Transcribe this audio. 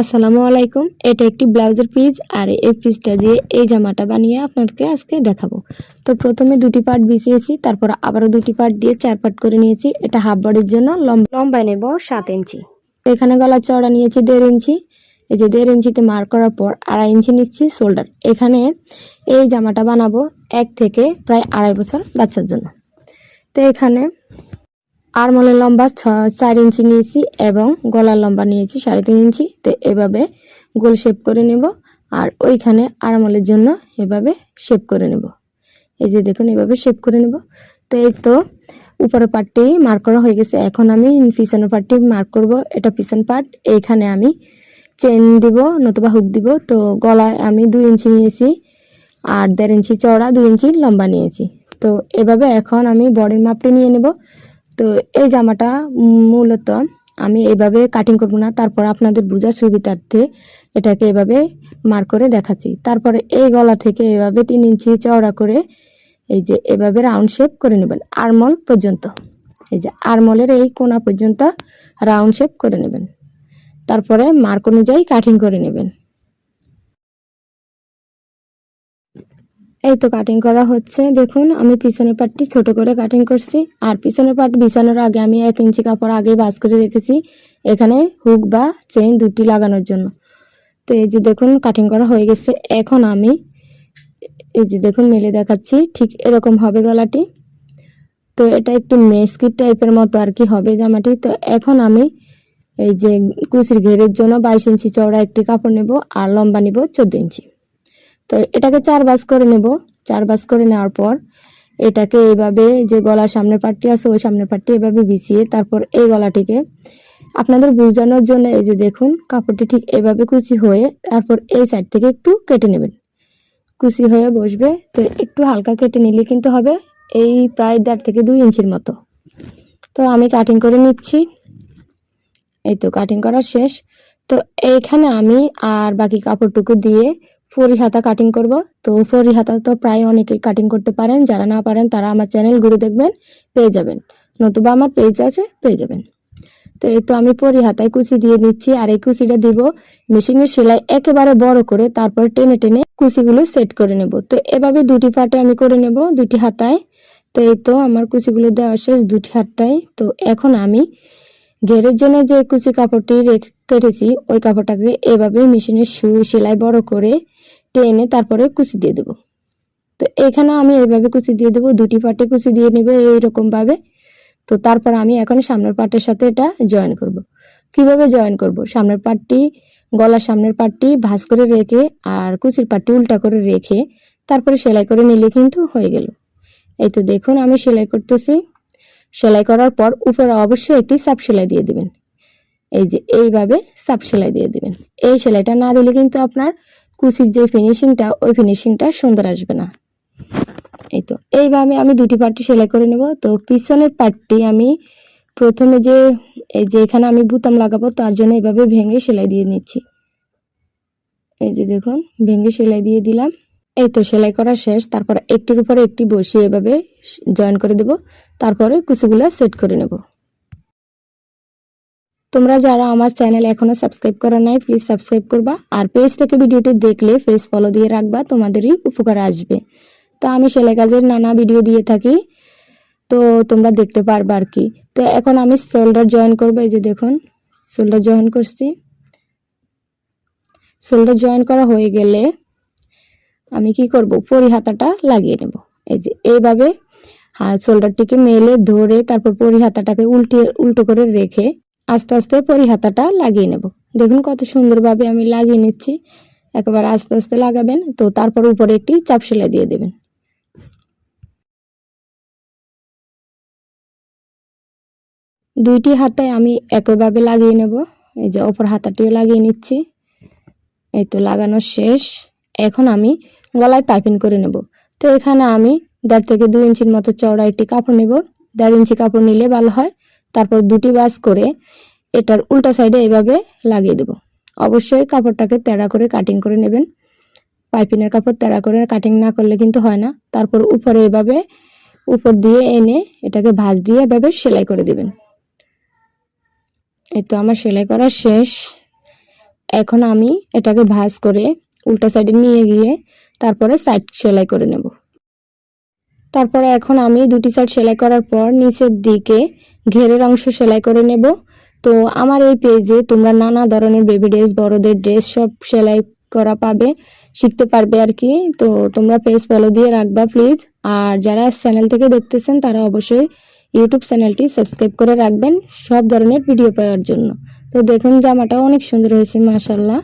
আসসালামু আলাইকুম। এটা একটি ব্লাউজের পিস আর এই পিসটা দিয়ে এই জামাটা বানিয়ে আপনাদেরকে আজকে দেখাবো। তো প্রথমে দুটি পার্ট বিছিয়েছি তারপর আবারও দুটি পার্ট দিয়ে চার পার্ট করে নিয়েছি। এটা হাফ বডির জন্য লম্বা লম্বায় নেব সাত ইঞ্চি। এখানে গলা চওড়া নিয়েছি দেড় ইঞ্চি। এই যে দেড় ইঞ্চিতে মার করার পর আড়াই ইঞ্চি নিচ্ছি শোল্ডার। এখানে এই জামাটা বানাবো এক থেকে প্রায় আড়াই বছর বাচ্চার জন্য। তো এখানে আরমলের লম্বা ছ, চার ইঞ্চি নিয়েছি এবং গলার লম্বা নিয়েছি সাড়ে তিন ইঞ্চি। তো এভাবে গোল শেপ করে নেব আর ওইখানে আরমলের জন্য এভাবে শেপ করে নেব। এই যে দেখুন, এভাবে শেপ করে নেব। তো এই তো উপরের পার্টটি মার্ক করা হয়ে গেছে। এখন আমি পিছনের পার্টটি মার্ক করব। এটা পিছন পার্ট এইখানে আমি চেন দিব নতুবা হুক দিব। তো গলায় আমি দুই ইঞ্চি নিয়েছি আর দেড় ইঞ্চি চওড়া, দুই ইঞ্চি লম্বা নিয়েছি। তো এভাবে এখন আমি বডির মাপটি নিয়ে নেব। তো এই জামাটা মূলত আমি এভাবে কাটিং করব না, তারপর আপনাদের বোঝার সুবিধার্থে এটাকে এভাবে মার করে দেখাচ্ছি। তারপরে এই গলা থেকে এভাবে তিন ইঞ্চি চওড়া করে এই যে এভাবে রাউন্ড শেপ করে নেবেন, আরমল পর্যন্ত। এই যে আরমলের এই কোনা পর্যন্ত রাউন্ড শেপ করে নেবেন। তারপরে মার্ক অনুযায়ী কাটিং করে নেবেন। এই তো কাটিং করা হচ্ছে। দেখুন, আমি পিছনের পাটটি ছোট করে কাটিং করছি। আর পিছনের পাট বিছানোর আগে আমি এক ইঞ্চি কাপড় আগে বাস করে রেখেছি এখানে হুক বা চেইন দুটি লাগানোর জন্য। তো এই যে দেখুন কাটিং করা হয়ে গেছে। এখন আমি এই যে দেখুন, মেলে দেখাচ্ছি, ঠিক এরকম হবে গলাটি। তো এটা একটু মেস্কিট টাইপের মতো আর কি হবে জামাটি। তো এখন আমি এই যে কুচির ঘেরের জন্য বাইশ ইঞ্চি চওড়া একটি কাপড় নেব আর লম্বা নেব চোদ্দ ইঞ্চি। তো এটাকে চার বাস করে নেব। চার বাস করে নেওয়ার পর এটাকে এইভাবে যে গলার সামনের পাটটি আছে, ওই সামনের পাটটি এভাবে বিছিয়ে তারপর এই গলাটিকে আপনাদের বোঝানোর জন্য এই যে দেখুন, কাপড়টি ঠিক এভাবে কুচি হয়ে তারপর এই সাইড থেকে একটু কেটে নেবেন। কুচি হয়ে বসবে, তো একটু হালকা কেটে নিলে কিন্তু হবে এই প্রায় দেড় থেকে দুই ইঞ্চির মতো। তো আমি কাটিং করে নিচ্ছি। এই তো কাটিং করা শেষ। তো এইখানে আমি আর বাকি কাপড়টুকু দিয়ে ফরি হাতা কাটিং করব। তো ফরি হাতা তো প্রায় অনেকেই কাটিং করতে পারেন। যারা না পারেন, তারা আমার চ্যানেল ঘুরে দেখবেন, পেয়ে যাবেন। নতুবা আমার পেজ আছে, পেয়ে যাবেন। তো এই তো আমি পরি হাতায় কুচি দিয়ে দিচ্ছি, আর এই কুচিটা দিব মেশিনের সেলাই একেবারে বড় করে, তারপর টেনে টেনে কুচিগুলো সেট করে নেব। তো এভাবে দুটি পার্টে আমি করে নেব, দুটি হাতায়। তো এই তো আমার কুচিগুলো দেওয়া শেষ, দুটি হাতায়। তো এখন আমি ঘেরের জন্য যে কুচি কাপড়টি রেখে কেটেছি, ওই কাপড়টাকে এভাবে মেশিনের সু, সেলাই বড় করে টেনে তারপরে কুচি দিয়ে দেবো। তো এখানে আমি এইভাবে কুচি দিয়ে দেবো, দুটি পাটে কুচি দিয়ে নেব এইরকম ভাবে তো তারপর আমি এখন সামনের পাটের সাথে এটা জয়েন করব। কীভাবে জয়েন করব? সামনের পাটটি, গলার সামনের পাটটি ভাঁজ করে রেখে আর কুচির পাটটি উল্টা করে রেখে তারপরে সেলাই করে নিলে কিন্তু হয়ে গেল। এই তো দেখুন, আমি সেলাই করতেছি। সেলাই করার পর উপরে অবশ্যই একটি সাপ সেলাই দিয়ে দিবেন। এই যে এইভাবে সাপ সেলাই দিয়ে দিবেন। এই সেলাইটা না দিলে কিন্তু আপনার কুচির যে ফিনিশিংটা ওই ফিনিশিংটা সুন্দর আসবে না। এই তো, এইভাবে আমি দুটি পার্টি সেলাই করে নেব। তো পিছনের পার্টটি আমি প্রথমে যে, এই যে এখানে আমি বুতাম লাগাবো, তার জন্য এইভাবে ভেঙে সেলাই দিয়ে নিচ্ছি। এই যে দেখুন, ভেঙে সেলাই দিয়ে দিলাম। এই তো সেলাই করা শেষ। তারপর একটির উপরে একটি বসিয়ে এভাবে জয়েন করে দেব। তারপরে কুচিগুলো সেট করে নেব। তোমরা যারা আমার চ্যানেল এখনও সাবস্ক্রাইব করা নাই প্লিজ সাবস্ক্রাইব করবা। আর পেজ থেকে ভিডিওটি দেখলে পেজ ফলো দিয়ে রাখবা, তোমাদেরই উপকার আসবে। তো আমি সেলাই কাজের নানা ভিডিও দিয়ে থাকি, তো তোমরা দেখতে পারবা আর কি। তো এখন আমি শোল্ডার জয়েন করব, এই যে দেখুন শোল্ডার জয়েন করছি। শোল্ডার জয়েন করা হয়ে গেলে আমি কি করব, পরি হাতাটা লাগিয়ে নেব। এই যে এইভাবে শোল্ডারটিকে মেলে ধরে তারপর পরি হাতাটাকে উল্টে উল্টো করে রেখে আস্তে আস্তে পরি হাতাটা লাগিয়ে নেব। দেখুন কত সুন্দরভাবে আমি লাগিয়ে নিচ্ছি। একবার আস্তে আস্তে লাগাবেন, তো তারপর উপরে একটি চাপ সেলাই দিয়ে দেবেন। দুইটি হাতায় আমি একইভাবে লাগিয়ে নেব। এই যে অপর হাতাটিও লাগিয়ে নিচ্ছি। এই তো লাগানো শেষ। এখন আমি গলায় পাইপিং করে নেব। তো এখানে আমি দেড় থেকে দুই ইঞ্চির মতো চওড়া একটি কাপড় নেব। দেড় ইঞ্চি কাপড় নিলে ভালো হয়। তারপর দুটি বাস করে এটার উল্টা সাইডে এভাবে লাগিয়ে দেব। অবশ্যই কাপড়টাকে তেড়া করে কাটিং করে নেবেন। পাইপিনের কাপড় তেড়া করে কাটিং না করলে কিন্তু হয় না। তারপর উপরে এভাবে উপর দিয়ে এনে এটাকে ভাঁজ দিয়ে এভাবে সেলাই করে দেবেন। এই তো আমার সেলাই করা শেষ। এখন আমি এটাকে ভাঁজ করে উল্টা সাইডে নিয়ে গিয়ে তারপরে সাইড সেলাই করে নেব। তারপরে এখন আমি দুটি সাইড সেলাই করার পর নিচের দিকে ঘেরের অংশ সেলাই করে নেব। তো আমার এই পেজে তোমরা নানা ধরনের বেবি ড্রেস বড়দের ড্রেস সব সেলাই করা পাবে, শিখতে পারবে আর কি। তো তোমরা পেজ ফলো দিয়ে রাখবা প্লিজ আর যারা চ্যানেল থেকে দেখতেছেন, তারা অবশ্যই ইউটিউব চ্যানেলটি সাবস্ক্রাইব করে রাখবেন সব ধরনের ভিডিও পাওয়ার জন্য। তো দেখুন জামাটা অনেক সুন্দর হয়েছে মাশাল্লাহ